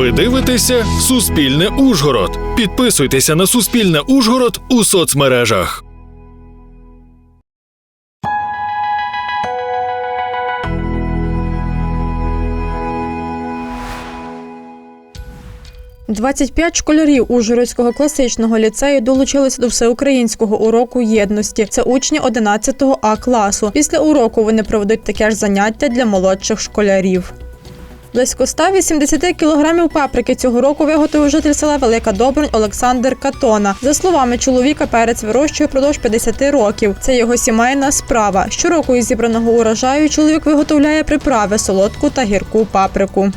Ви дивитеся Суспільне Ужгород. Підписуйтеся на Суспільне Ужгород у соцмережах. – 25 школярів Ужгородського класичного ліцею долучилися до всеукраїнського уроку єдності. Це учні 11 А класу. Після уроку вони проведуть таке ж заняття для молодших школярів. Близько 180 кілограмів паприки цього року виготовив житель села Велика Добронь Олександр Катона. За словами чоловіка, перець вирощує впродовж 50 років. Це його сімейна справа. Щороку із зібраного урожаю чоловік виготовляє приправи, солодку та гірку паприку.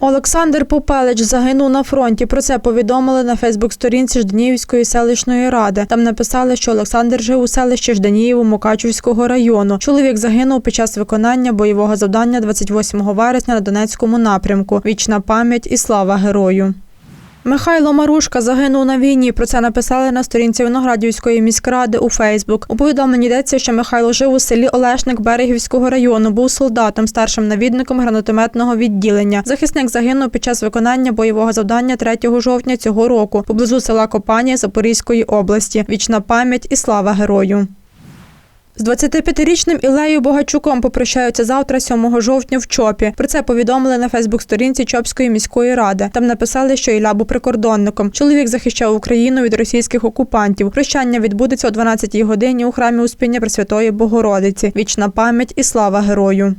Олександр Попелич загинув на фронті. Про це повідомили на Фейсбук-сторінці Жданіївської селищної ради. Там написали, що Олександр жив у селищі Жданіїво Мукачівського району. Чоловік загинув під час виконання бойового завдання 28 вересня на Донецькому напрямку. Вічна пам'ять і слава герою. Михайло Марушка загинув на війні. Про це написали на сторінці Виноградівської міськради у Фейсбук. У повідомленні йдеться, що Михайло жив у селі Олешник Берегівського району, був солдатом, старшим навідником гранатометного відділення. Захисник загинув під час виконання бойового завдання 3 жовтня цього року поблизу села Копанія Запорізької області. Вічна пам'ять і слава герою. З 25-річним Ілею Богачуком попрощаються завтра, 7 жовтня, в ЧОПі. Про це повідомили на Фейсбук-сторінці Чопської міської ради. Там написали, що Ілля був прикордонником. Чоловік захищав Україну від російських окупантів. Прощання відбудеться о 12-й годині у храмі Успіння Пресвятої Богородиці. Вічна пам'ять і слава герою.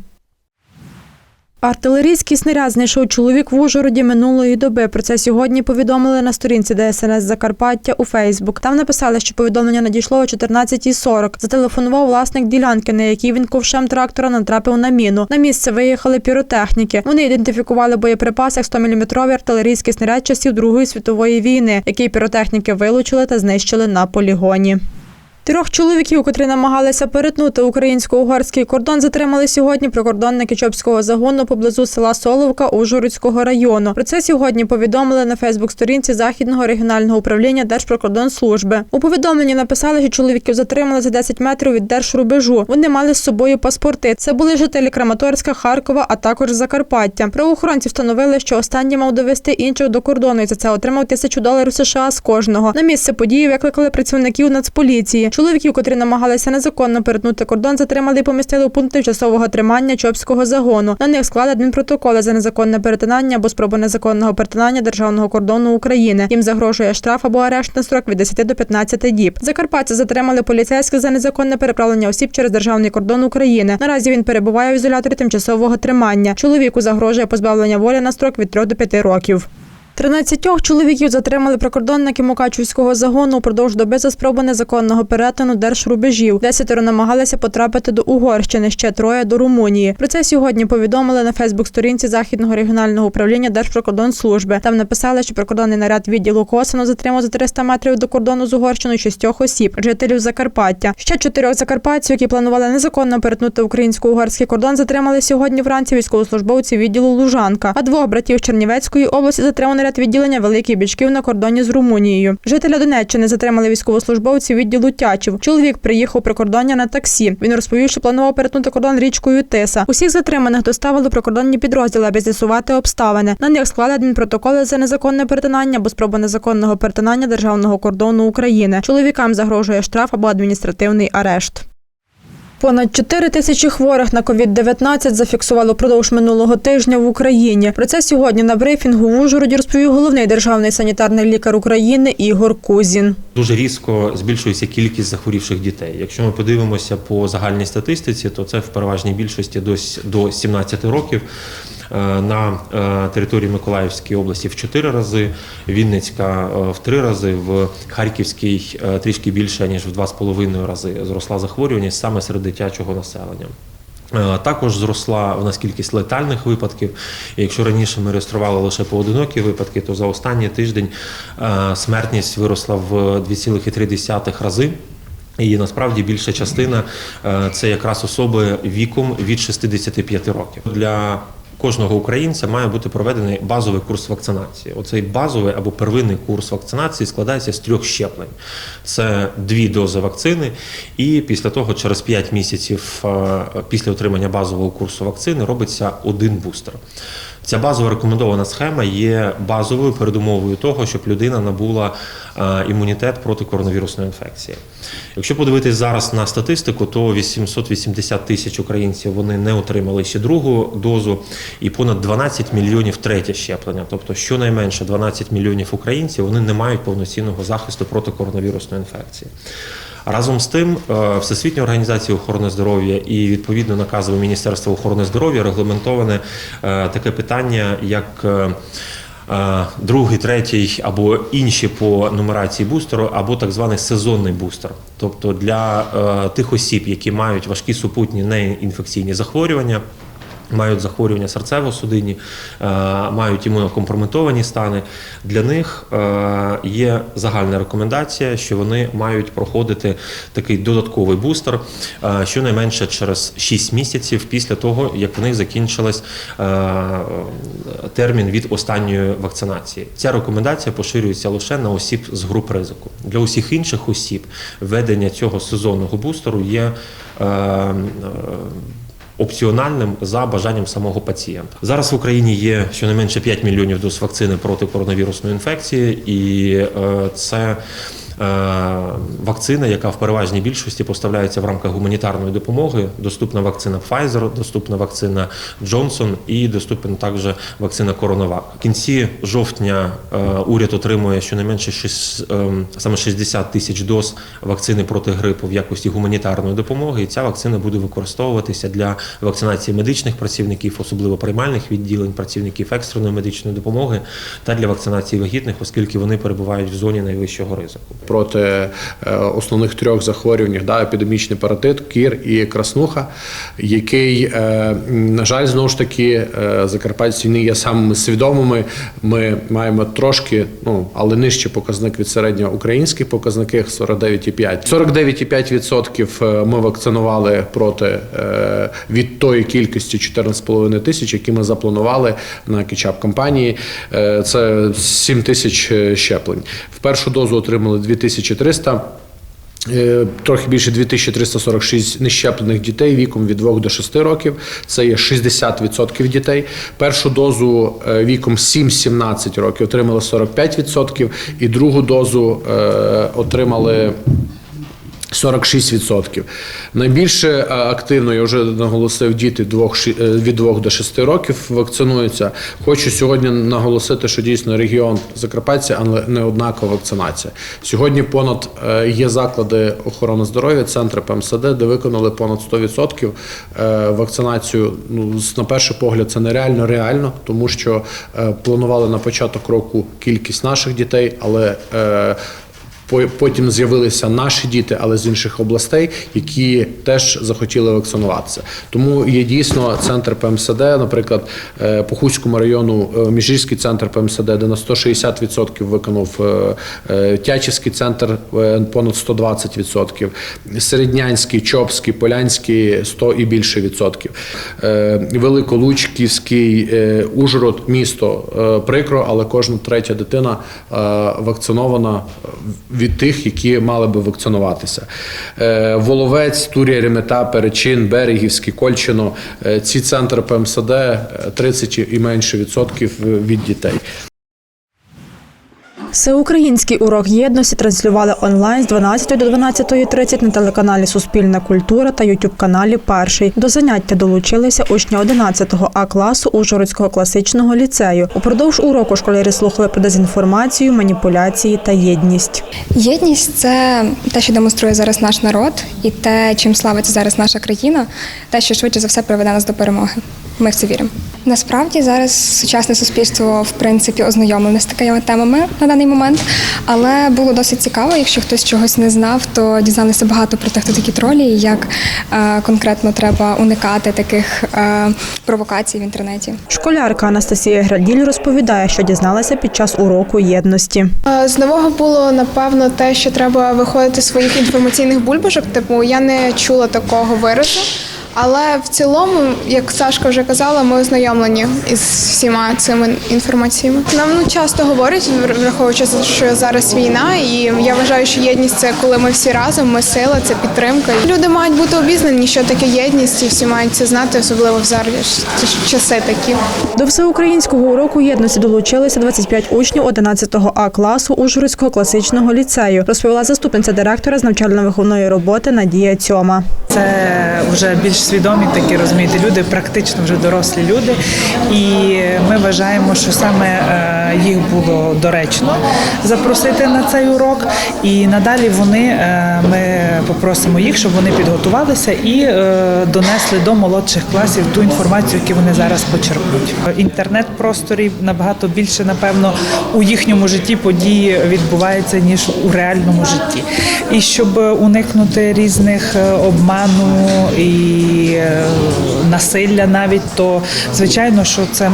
Артилерійський снаряд знайшов чоловік в Ужгороді минулої доби. Про це сьогодні повідомили на сторінці ДСНС Закарпаття у Фейсбук. Там написали, що повідомлення надійшло о 14.40. Зателефонував власник ділянки, на якій він ковшем трактора натрапив на міну. На місце виїхали піротехніки. Вони ідентифікували боєприпас як 100-мм артилерійський снаряд часів Другої світової війни, який піротехніки вилучили та знищили на полігоні. Трьох чоловіків, котрі намагалися перетнути українсько-угорський кордон, затримали сьогодні прикордонники Чопського загону поблизу села Соловка Ужгородського району. Про це сьогодні повідомили на Фейсбук-сторінці Західного регіонального управління Держприкордонслужби. У повідомленні написали, що чоловіків затримали за 10 метрів від держрубежу. Вони мали з собою паспорти. Це були жителі Краматорська, Харкова, а також Закарпаття. Правоохоронці встановили, що останній мав довести інших до кордону і за це отримав тисячу доларів США з кожного. На місце події викликали працівників Нацполіції. Чоловіків, котрі намагалися незаконно перетнути кордон, затримали і помістили у пункти часового тримання Чопського загону. На них склали адмінпротоколи за незаконне перетинання або спробу незаконного перетинання державного кордону України. Їм загрожує штраф або арешт на строк від 10 до 15 діб. Закарпатці затримали поліцейських за незаконне переправлення осіб через державний кордон України. Наразі він перебуває в ізоляторі тимчасового тримання. Чоловіку загрожує позбавлення волі на строк від 3 до 5 років. 13 чоловіків затримали прикордонники Мукачівського загону упродовж доби за спробу незаконного перетину держрубежів. Десятеро намагалися потрапити до Угорщини, ще троє до Румунії. Про це сьогодні повідомили на Фейсбук-сторінці Західного регіонального управління Держприкордонслужби. Там написали, що прикордонний наряд відділу Косино затримав за 300 метрів до кордону з Угорщиною шістьох осіб, жителів Закарпаття. Ще чотирьох закарпатців, які планували незаконно перетнути українсько-угорський кордон, затримали сьогодні вранці військовослужбовці відділу Лужанка. А двох братів Чернівецької області затримав наряд відділення Великий Бічків на кордоні з Румунією. Жителя Донеччини затримали військовослужбовці відділу Тячів. Чоловік приїхав прикордоння на таксі. Він розповів, що планував перетнути кордон річкою Тиса. Усіх затриманих доставили прикордонні підрозділи, аби з'ясувати обставини. На них склали адмінпротоколи за незаконне перетинання або спробу незаконного перетинання державного кордону України. Чоловікам загрожує штраф або адміністративний арешт. Понад 4 тисячі хворих на COVID-19 зафіксувало впродовж минулого тижня в Україні. Про це сьогодні на брифінгу в Ужгороді розповів головний державний санітарний лікар України Ігор Кузін. Дуже різко збільшується кількість захворівших дітей. Якщо ми подивимося по загальній статистиці, то це в переважній більшості до 17 років. Е, На е, території Миколаївської області в 4 рази, Вінницька е, в 3 рази, в Харківській трішки більше ніж в 2,5 рази зросла захворюваність саме серед дитячого населення. Також зросла в нас кількість летальних випадків. Якщо раніше ми реєстрували лише поодинокі випадки, то за останній тиждень смертність виросла в 2,3 рази. І насправді більша частина це якраз особи віком від 65 років. Для кожного українця має бути проведений базовий курс вакцинації. Оцей базовий або первинний курс вакцинації складається з трьох щеплень: це дві дози вакцини, і після того, через 5 місяців е, після отримання базового курсу вакцини, робиться один бустер. Ця базова рекомендована схема є базовою передумовою того, щоб людина набула е, імунітет проти коронавірусної інфекції. Якщо подивитись зараз на статистику, то 880 тисяч українців вони не отримали ще другу дозу, і понад 12 мільйонів третє щеплення. Тобто, щонайменше 12 мільйонів українців вони не мають повноцінного захисту проти коронавірусної інфекції. Разом з тим, е, Всесвітня організація охорони здоров'я і відповідно наказами Міністерства охорони здоров'я регламентоване е, таке питання, як е, другий, третій або інші по нумерації бустеру, або так званий сезонний бустер. Тобто для тих осіб, які мають важкі супутні неінфекційні захворювання. Мають захворювання серцево-судинні, е, мають імунокомпрометовані стани. Для них е, є загальна рекомендація, що вони мають проходити такий додатковий бустер е, щонайменше через 6 місяців після того, як в них закінчилась термін від останньої вакцинації. Ця рекомендація поширюється лише на осіб з груп ризику. Для усіх інших осіб введення цього сезонного бустеру є. Опціональним за бажанням самого пацієнта. Зараз в Україні є щонайменше 5 мільйонів доз вакцини проти коронавірусної інфекції, і е, це вакцина, яка в переважній більшості поставляється в рамках гуманітарної допомоги. Доступна вакцина Pfizer, доступна вакцина Johnson і доступна також вакцина CoronaVac. В кінці жовтня е, уряд отримує щонайменше шість- ем, саме 60 тисяч доз вакцини проти грипу в якості гуманітарної допомоги. І ця вакцина буде використовуватися для вакцинації медичних працівників, особливо приймальних відділень, працівників екстреної медичної допомоги та для вакцинації вагітних, оскільки вони перебувають в зоні найвищого ризику. Проти е, основних трьох захворювань, да, епідемічний паротит, кір і краснуха, який, е, на жаль, знову ж таки, е, закарпатці не є самими свідомими. Ми маємо трошки, ну але нижче показник від середньоукраїнських показників 49,5. 49,5% е, ми вакцинували проти від тої кількості 14,5 тисяч, які ми запланували на кетчап кампанії. Е, Це 7 тисяч щеплень. В першу дозу отримали 2300. Е, Трохи більше 2346 нещеплених дітей віком від 2 до 6 років. Це є 60% дітей. Першу дозу е, віком 7-17 років отримали 45%, і другу дозу е, отримали 46%. Найбільше е, активно, я вже наголосив, діти е, від 2 до 6 років вакцинуються. Хочу сьогодні наголосити, що дійсно регіон Закарпаття, але не однакова вакцинація. Сьогодні понад е, є заклади охорони здоров'я, центри ПМСД, де виконали понад 100% е, вакцинацію. Ну, на перший погляд, це нереально реально, тому що планували на початок року кількість наших дітей, але Потім з'явилися наші діти, але з інших областей, які теж захотіли вакцинуватися. Тому є дійсно центр ПМСД, наприклад, е, по Хуському району е, Міжгірський центр ПМСД, де на 160% виконав е, Тячівський центр понад 120%, Середнянський, Чопський, Полянський 100 і більше відсотків. Великолучківський, Ужгород, місто прикро, але кожна третя дитина вакцинована від тих, які мали би вакцинуватися. Е, Воловець, Турія, Ремета, Перечин, Берегівський, Кольчино. е, Ці центри ПМСД е, 30 і менше відсотків е, від дітей. Всеукраїнський урок єдності транслювали онлайн з 12 до 12.30 на телеканалі Суспільна культура та Ютуб каналі Перший. До заняття долучилися учні 11 А класу Ужгородського класичного ліцею. Упродовж уроку школярі слухали про дезінформацію, маніпуляції та єдність. Єдність це те, що демонструє зараз наш народ, і те, чим славиться зараз наша країна, те, що швидше за все приведе нас до перемоги. Ми в це віримо. Насправді зараз сучасне суспільство в принципі ознайомлене з такими темами на даний момент, але було досить цікаво. Якщо хтось чогось не знав, то дізналися багато про те, хто такі тролі, і як е, конкретно треба уникати таких е, провокацій в інтернеті. Школярка Анастасія Граділь розповідає, що дізналася під час уроку єдності. Е, З нового було напевно те, що треба виходити з своїх інформаційних бульбашок. Типу, я не чула такого виразу. Але в цілому, як Сашка вже казала, ми ознайомлені із всіма цими інформаціями. Нам ну, часто говорять, враховуючи, що зараз війна, і я вважаю, що єдність це коли ми всі разом, ми сила, це підтримка. Люди мають бути обізнані, що таке єдність, і всі мають це знати, особливо в зараз часи такі. До всеукраїнського уроку єдності долучилися 25 учнів 11 А класу Ужгородського класичного ліцею, розповіла заступниця директора з навчально-виховної роботи Надія Цьома. Це вже більш свідомі такі розумієте люди, практично вже дорослі люди. І ми вважаємо, що саме е, їх було доречно запросити на цей урок. І надалі вони е, ми попросимо їх, щоб вони підготувалися і е, донесли до молодших класів ту інформацію, яку вони зараз почерпнуть. Інтернет-просторі набагато більше, напевно, у їхньому житті події відбуваються ніж у реальному житті. І щоб уникнути різних е, обману і е, насилля, навіть то звичайно, що це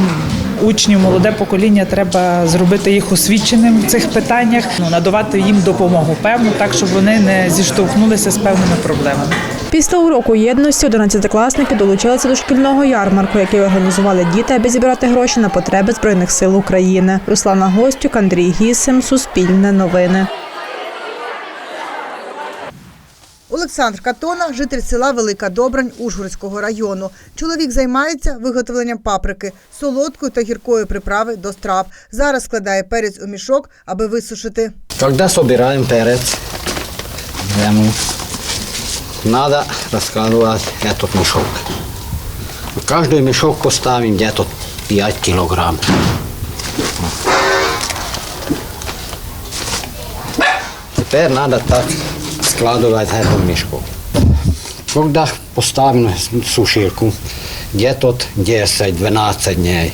учнів, молоде покоління треба зробити їх освіченим в цих питаннях, ну надавати їм допомогу певну, так щоб вони не зіштовхнулися з певними проблемами. Після уроку єдності 11-класники долучилися до шкільного ярмарку, який організували діти, аби зібрати гроші на потреби збройних сил України. Руслана Гостюк, Андрій Гісим, Суспільне новини. Олександр Катона, житель села Велика Добрань Ужгородського району. Чоловік займається виготовленням паприки, солодкої та гіркої приправи до страв. Зараз складає перець у мішок, аби висушити. Когда собираем перец, ему надо раскладывать этот мешок. В каждый мешок поставим где-то 5 килограмм. Теперь надо так складывать этот мешок. Когда поставим суширку, сушилку, где-то 10-12 дней.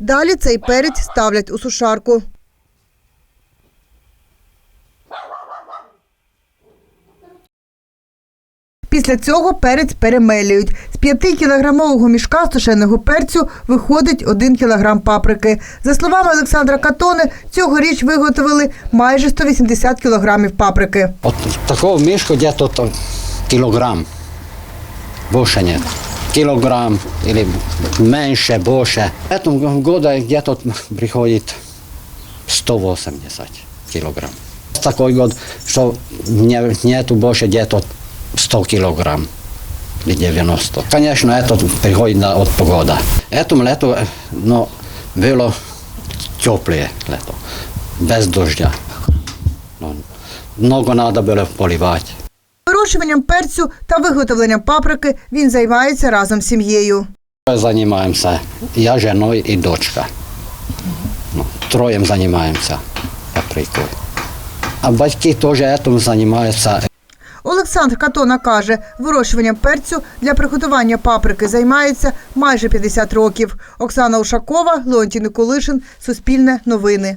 Далі цей перець ставлять у сушарку. Після цього перець перемелюють. З 5-кілограмового мішка сушеного перцю виходить 1 кілограм паприки. За словами Олександра Катони, цьогоріч виготовили майже 180 кілограмів паприки. От такого мешка где-то там килограмм. Больше нет. Килограмм или меньше, больше. В этом году где-то приходит 180 килограмм. Такой год, не, нету больше где-то 100 килограмм или 90. Конечно, это приходит на- от погода. Этому лету э, но, было теплое лето, без дождя. Ну, много надо было поливать. Вирощуванням перцю та виготовленням паприки він займається разом з сім'єю. Занимаемся я, женой и дочка. Ну, троем занимаемся паприкой. А батьки тоже этим занимаются. Олександр Катона каже, вирощуванням перцю для приготування паприки займається майже 50 років. Оксана Ушакова, Леонтій Николишин, Суспільне новини.